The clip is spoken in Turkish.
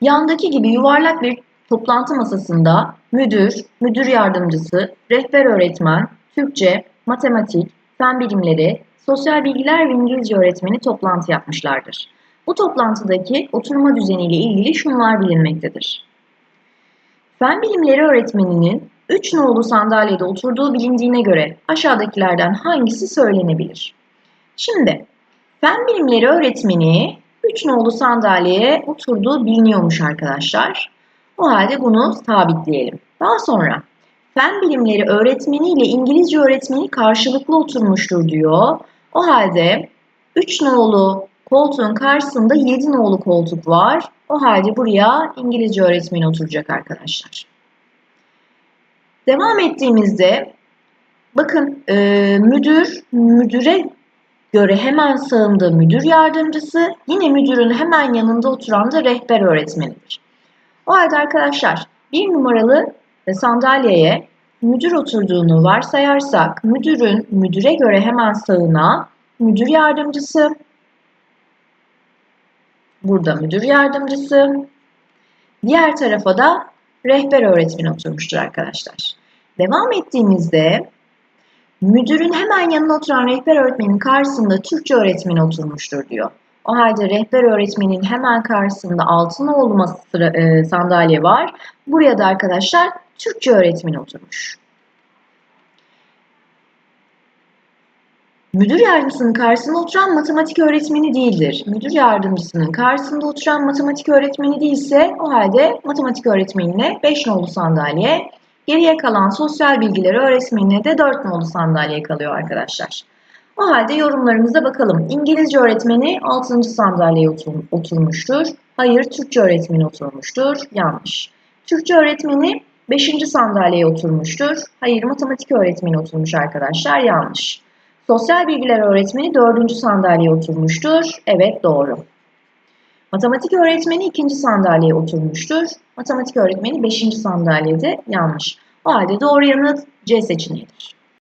Yandaki gibi yuvarlak bir toplantı masasında müdür, müdür yardımcısı, rehber öğretmen, Türkçe, matematik, fen bilimleri, sosyal bilgiler ve İngilizce öğretmeni toplantı yapmışlardır. Bu toplantıdaki oturma düzeniyle ilgili şunlar bilinmektedir. Fen bilimleri öğretmeninin 3 nolu sandalyede oturduğu bilindiğine göre aşağıdakilerden hangisi söylenebilir? Şimdi fen bilimleri öğretmeni 3 nolu sandalyeye oturduğu biliniyormuş arkadaşlar. O halde bunu sabitleyelim. Daha sonra fen bilimleri öğretmeni ile İngilizce öğretmeni karşılıklı oturmuştur diyor. O halde 3 nolu koltuğun karşısında 7 nolu koltuk var. O halde buraya İngilizce öğretmeni oturacak arkadaşlar. Devam ettiğimizde bakın e, müdür, müdüre göre hemen sağında müdür yardımcısı, yine müdürün hemen yanında oturan da rehber öğretmenidir. O halde arkadaşlar bir numaralı sandalyeye müdür oturduğunu varsayarsak müdürün müdüre göre hemen sağına müdür yardımcısı, burada müdür yardımcısı, diğer tarafa da rehber öğretmen oturmuştur arkadaşlar. Devam ettiğimizde müdürün hemen yanına oturan rehber öğretmenin karşısında Türkçe öğretmeni oturmuştur diyor. O halde rehber öğretmenin hemen karşısında Altınoğlu sıra, e, sandalye var. Buraya da arkadaşlar Türkçe öğretmeni oturmuş. Müdür yardımcısının karşısında oturan matematik öğretmeni değildir. Müdür yardımcısının karşısında oturan matematik öğretmeni değilse o halde matematik öğretmenine 5 nolu sandalye, geriye kalan sosyal bilgiler öğretmenine de 4 nolu sandalye kalıyor arkadaşlar. O halde yorumlarımıza bakalım. İngilizce öğretmeni 6. sandalyeye otur oturmuştur. Hayır, Türkçe öğretmeni oturmuştur. Yanlış. Türkçe öğretmeni 5. sandalyeye oturmuştur. Hayır, matematik öğretmeni oturmuş arkadaşlar. Yanlış. Sosyal bilgiler öğretmeni 4. sandalyeye oturmuştur. Evet, doğru. Matematik öğretmeni 2. sandalyeye oturmuştur. Matematik öğretmeni 5. sandalyede yanlış. O halde doğru yanıt C seçeneğidir.